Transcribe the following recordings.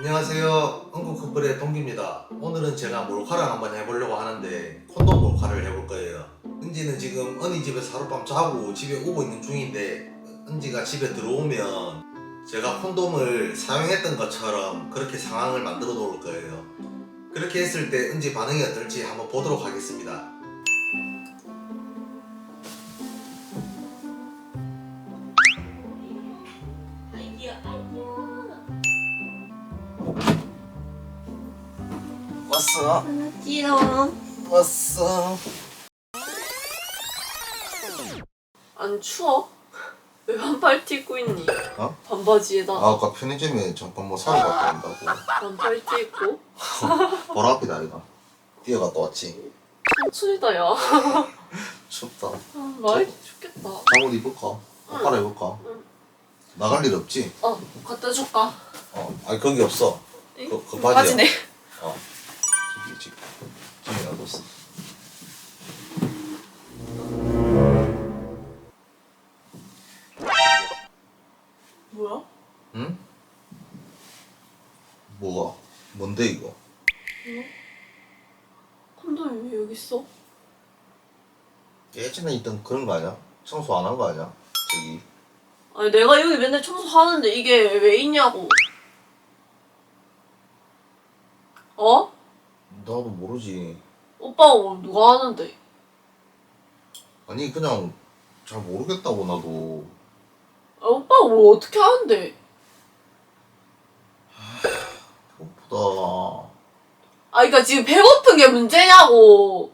안녕하세요. 한국 커플의 동기입니다. 오늘은 제가 몰카를 한번 해보려고 하는데 콘돔 몰카를 해볼 거예요. 은지는 지금 언니 집에서 하룻밤 자고 집에 오고 있는 중인데 은지가 집에 들어오면 제가 콘돔을 사용했던 것처럼 그렇게 상황을 만들어 놓을 거예요. 그렇게 했을 때 은지 반응이 어떨지 한번 보도록 하겠습니다. 왔어? 귀여워. 왔어. 안 추워? 왜 반팔 티 입고 있니? 어? 반바지에다 아, 아까 편의점에 잠깐 뭐 사러 갔다 온다고. 반팔 티 입고 보라 앞이다 이거. 뛰어갔다 왔지. 청춘이다 야. 춥다. 아, 많이 춥겠다. 잠옷 입을까? 응. 빨아 입을까? 응. 나갈 일 없지? 어, 갖다 줄까? 어. 아니 거기 없어. 응? 그, 그 바지야. 바지네. 어. 지금 저기 놔뒀어. 뭐야? 응? 뭐가? 뭔데 이거? 콘돔이 왜 여기 있어? 예전에 있던 그런 거 아니야? 청소 안 한 거 아니야? 저기. 아니 내가 여기 맨날 청소하는데 이게 왜 있냐고. 어? 나도 모르지. 오빠가 뭐 누가 하는데? 아니 그냥 잘 모르겠다고 나도. 아, 오빠가 뭘 어떻게 하는데? 배고프다. 아, 그니까 지금 배고픈 게 문제냐고.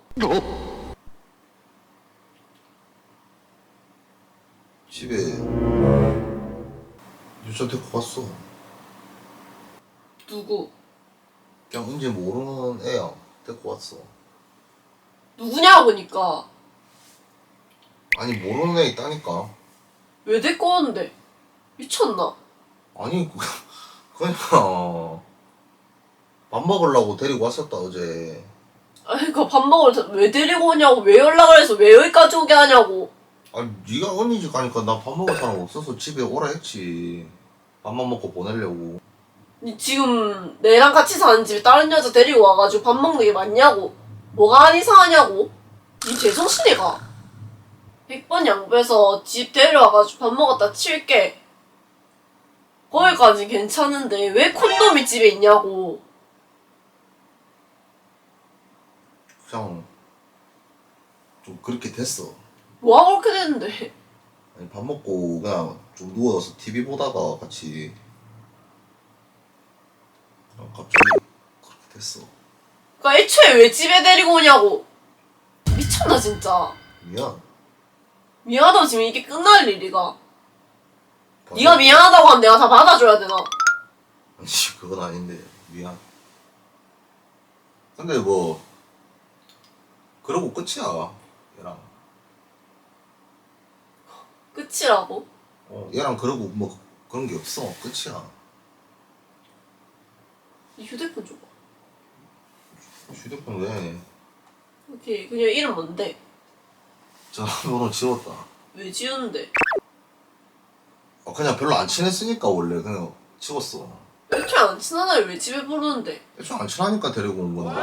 집에 여자 데리고 갔어. 누구? 그냥 은지 모르는 애야. 데리고 왔어. 누구냐고니까. 아니 모르는 애 있다니까. 왜 데리고 오는데? 미쳤나? 아니 그- 그냥 밥 먹으려고 데리고 왔었다 어제. 아니, 그밥 먹으러 왜 데리고 오냐고, 왜 연락을 해서 왜 여기까지 오게 하냐고. 아니 네가 언니 집 가니까 나 밥 먹을 사람 없어서 집에 오라 했지. 밥만 먹고 보내려고. 니 지금 내랑 같이 사는 집에 다른 여자 데리고 와가지고 밥 먹는 게 맞냐고. 뭐가 안 이상하냐고. 니 제정신이 가. 100번 양보해서 집 데려와가지고 밥 먹었다 칠게. 거기까지 괜찮은데 왜 콘돔이 집에 있냐고. 그냥 좀 그렇게 됐어. 뭐가 그렇게 됐는데. 아니 밥 먹고 그냥 좀 누워서 TV 보다가 같이 그냥 갑자기 그렇게 됐어. 그니까 애초에 왜 집에 데리고 오냐고. 미쳤나 진짜. 미안. 미안하다고 지금 이게 끝날 일이가. 받아- 네가 미안하다고 하면 내가 다 받아줘야 되나? 아니 그건 아닌데 미안. 근데 뭐 그러고 끝이야 얘랑. 끝이라고? 어, 얘랑 그러고 뭐 그런 게 없어 끝이야. 이 휴대폰 줘봐. 휴대폰 왜? 오케이. 그냥 이름 뭔데? 전화번호 지웠다. 왜 지우는데? 어, 그냥 별로 안 친했으니까 원래 그냥 지웠어. 애초에 안 애를 왜 집에 부르는데? 애초에 안 친하니까 데리고 온 건데.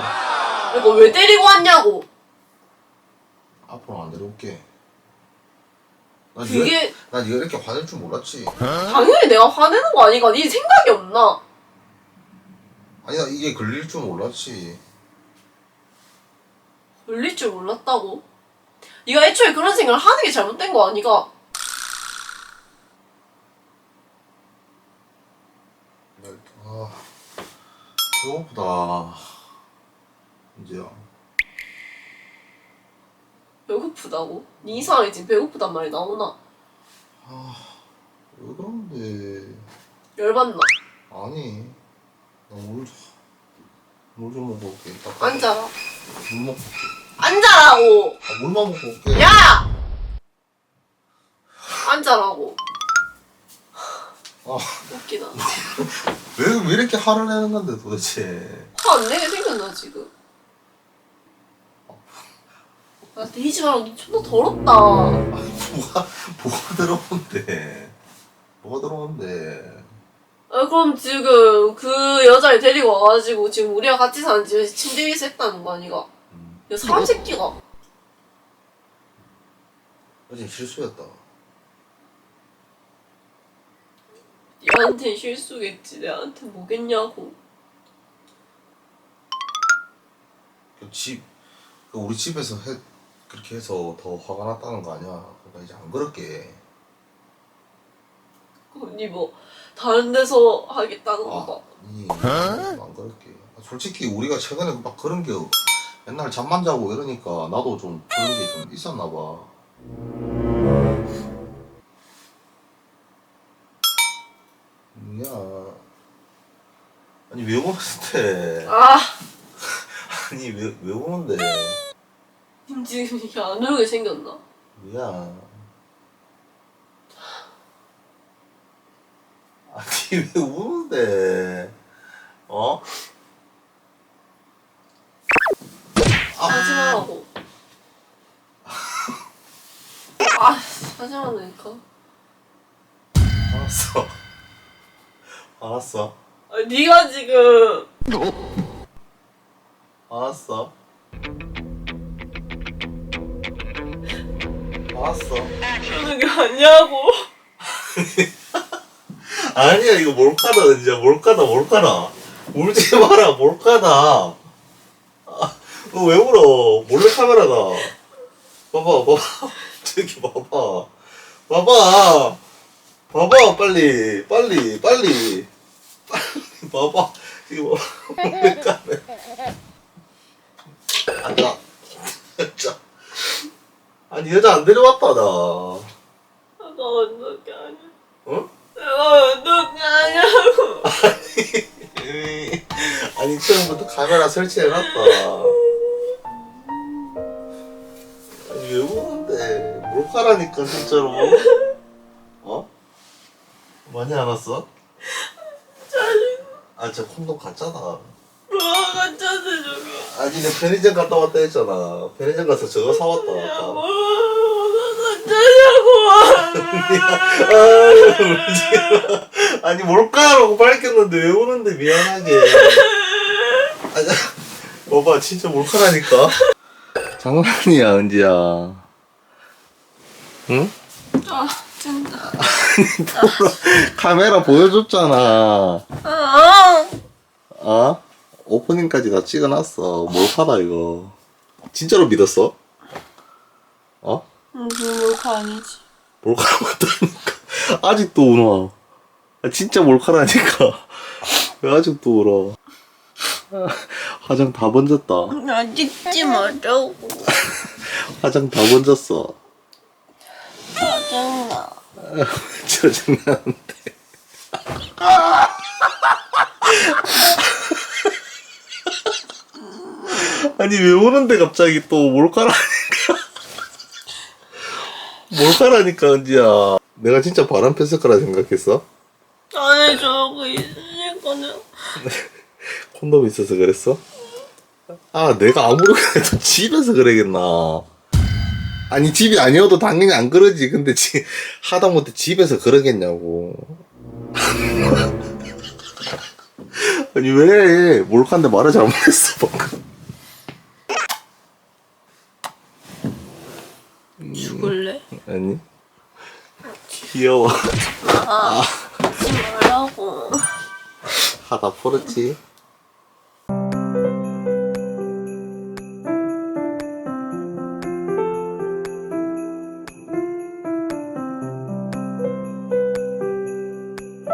이거 왜 데리고 왔냐고? 앞으로 안 데려올게. 난 그게 네가, 난 네가 이렇게 화낼 줄 몰랐지. 당연히 내가 화내는 거 아니가? 네 생각이 없나? 아니 나 이게 걸릴 줄 몰랐지. 걸릴 줄 몰랐다고? 네가 애초에 그런 생각을 하는 게 잘못된 거 아니가? 아 배고프다. 이제야. 배고프다고? 네 이상하게 지금 배고프단 말이 나오나? 왜 그러는데? 열받나? 아니. 나물물좀 먹고 올게. 딱 앉아라. 물 먹고. 앉아라고! 아, 물만 먹고 올게. 야! 앉아라고. 아, 웃기다. 왜, 왜 이렇게 화를 내는 건데 도대체? 화 안 내게 생겼나 지금? 아 나한테 이지 말라고 너 존나 더럽다. 뭐가 뭐가 들어온대 뭐가 들어온대 아, 그럼 지금 그 여자를 데리고 와가지고 지금 우리가 같이 사는 집에서 침대 위에서 했다는 거 아니가? 음. 야, 사람 새끼가. 어제 실수였다 얘한텐 실수겠지. 내한테 뭐겠냐고. 그 집, 그 우리 집에서 해, 그렇게 해서 더 화가 났다는 거 아니야? 그러니까 이제 안 그럴게. 언니 뭐 다른 데서 하겠다는 아, 거 봐. 아니, 안 그럴게. 솔직히 우리가 최근에 막 그런 게 맨날 잠만 자고 이러니까 나도 좀 그런 게 좀 있었나 봐. 야, 아니 왜 오는데? 아, 아니 왜 왜? 지금 이게 안 오게 생겼나? 미안. 아니 왜 우는데? 어? 하지 말라고. 아, 하지 말라니까. 알았어. 알았어. 아, 네가 지금 알았어. 알았어. 그러는 게 아니냐고. 아니야 이거 몰카다 진짜 몰카다 몰카다. 울지 마라 몰카다. 아, 너왜 울어? 몰래 카메라다. 봐봐 봐봐 저기 봐봐. 봐봐. 봐봐 빨리 빨리 빨리 빨리 봐봐 이거 봐. 몰래 카메라. 앉아. 앉아. 아니 여자 안 데려왔다 나. 내가 완전 게 아니야. 어? 아니야고. 아니 처음부터 카메라 설치해놨다 아니 왜 우는데 몰카라니까 진짜로 어? 많이 안 왔어? 아저 콘돔 가짜다 뭐가 가짜지 저기. 아니 내 편의점 갔다 왔다 했잖아 편의점 가서 저거 사왔다 야, 아까 뭐 가 가짜냐고. 아유 울지 마. 아니 몰카라고 밝혔는데 왜 우는데 미안하게 아니 봐봐 진짜 몰카라니까 장난이야 은지야 응? 아, 진짜. 카메라 보여줬잖아 아, 어? 오프닝까지 다 찍어놨어 몰카다 이거 진짜로 믿었어? 어? 응, 그 몰카 아니지. 몰카 맞다니까 아직도 울어 아, 진짜 몰카라니까 왜 아직도 울어 아, 화장 다 번졌다 나 찍지 말자고. 화장 다 번졌어 짜증나. 짜증나는데 아니 왜 오는데 갑자기 또 몰카라니까 몰카라니까 은지야 내가 진짜 바람 폈을 거라 생각했어? 아니, 저거 있으니까는. 콘돔 있어서 그랬어? 아 내가 아무리 그래도 집에서 그러겠나 아니 집이 아니어도 당연히 안 그러지 근데 지, 하다못해 집에서 그러겠냐고 아니 왜 몰카인데 말을 잘못했어 방금 죽을래? 아니? 귀여워. 하지 말라고. 하다 풀었지